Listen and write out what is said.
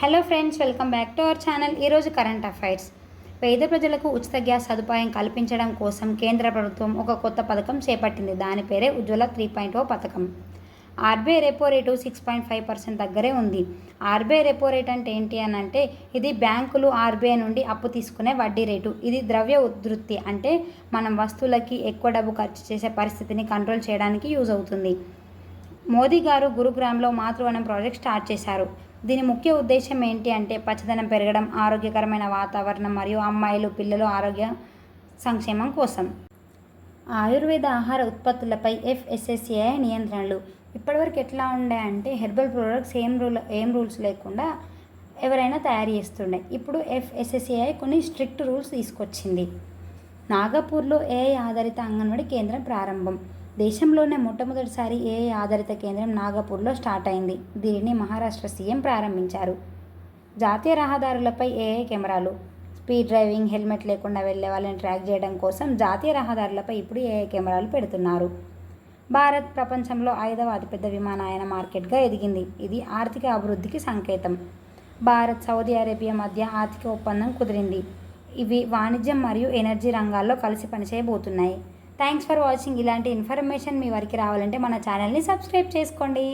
Hello friends welcome back to our channel ఈరోజు current affairs పేద ప్రజలకు ఉచిత గ్యాస్ సదుపాయం కల్పించడం కోసం కేంద్ర ప్రభుత్వం ఒక కొత్త పథకం చేపట్టింది. దాని పేరే ఉజ్వల త్రీ పాయింట్ ఓ పథకం. RBI repo rate six point five percent దగ్గరే ఉంది. ఆర్బీఐ రెపో రేట్ అంటే ఏంటి అని అంటే ఇది బ్యాంకులు ఆర్బీఐ నుండి అప్పు తీసుకునే వడ్డీ రేటు. ఇది ద్రవ్య ఉధృతి అంటే మనం వస్తువులకి ఎక్కువ డబ్బు ఖర్చు చేసే పరిస్థితిని కంట్రోల్ చేయడానికి యూజ్ అవుతుంది. మోదీ గారు గురుగ్రామ్లో మాతృవనం ప్రాజెక్ట్ స్టార్ట్ చేశారు. దీని ముఖ్య ఉద్దేశం ఏంటి అంటే పచ్చదనం పెరగడం ఆరోగ్యకరమైన వాతావరణం మరియు అమ్మాయిలు పిల్లలు ఆరోగ్య సంక్షేమం కోసం. ఆయుర్వేద ఆహార ఉత్పత్తులపై ఎఫ్ఎస్ఎస్ఏఐ నియంత్రణలు. ఇప్పటివరకు ఎట్లా ఉండే అంటే హెర్బల్ ప్రొడక్ట్స్ ఏం రూల్ ఏం రూల్స్ లేకుండా ఎవరైనా తయారు చేస్తుండే. ఇప్పుడు ఎఫ్ఎస్ఎస్ఏఐ కొన్ని స్ట్రిక్ట్ రూల్స్ తీసుకొచ్చింది. నాగపూర్లో ఏఐ ఆధారిత అంగన్వాడీ కేంద్రం ప్రారంభం. దేశంలోనే మొట్టమొదటిసారి ఏఐ ఆధారిత కేంద్రం నాగపూర్లో స్టార్ట్ అయింది. దీనిని మహారాష్ట్ర సీఎం ప్రారంభించారు. జాతీయ రహదారులపై ఏఐ కెమెరాలు స్పీడ్ డ్రైవింగ్ హెల్మెట్ లేకుండా వెళ్ళే వాళ్ళని ట్రాక్ చేయడం కోసం జాతీయ రహదారులపై ఇప్పుడు ఏఐ కెమెరాలు పెడుతున్నారు. భారత్ ప్రపంచంలో ఐదవ అతిపెద్ద విమానయాన మార్కెట్గా ఎదిగింది. ఇది ఆర్థిక అభివృద్ధికి సంకేతం. భారత్ సౌదీ అరేబియా మధ్య ఆర్థిక ఒప్పందం కుదిరింది. ఇవి వాణిజ్యం మరియు ఎనర్జీ రంగాల్లో కలిసి పనిచేయబోతున్నాయి. థ్యాంక్స్ ఫర్ వాచింగ్ ఇలాంటి ఇన్ఫర్మేషన్ మీ వరకు రావాలంటే మన ఛానల్ని సబ్స్క్రైబ్ చేసుకోండి.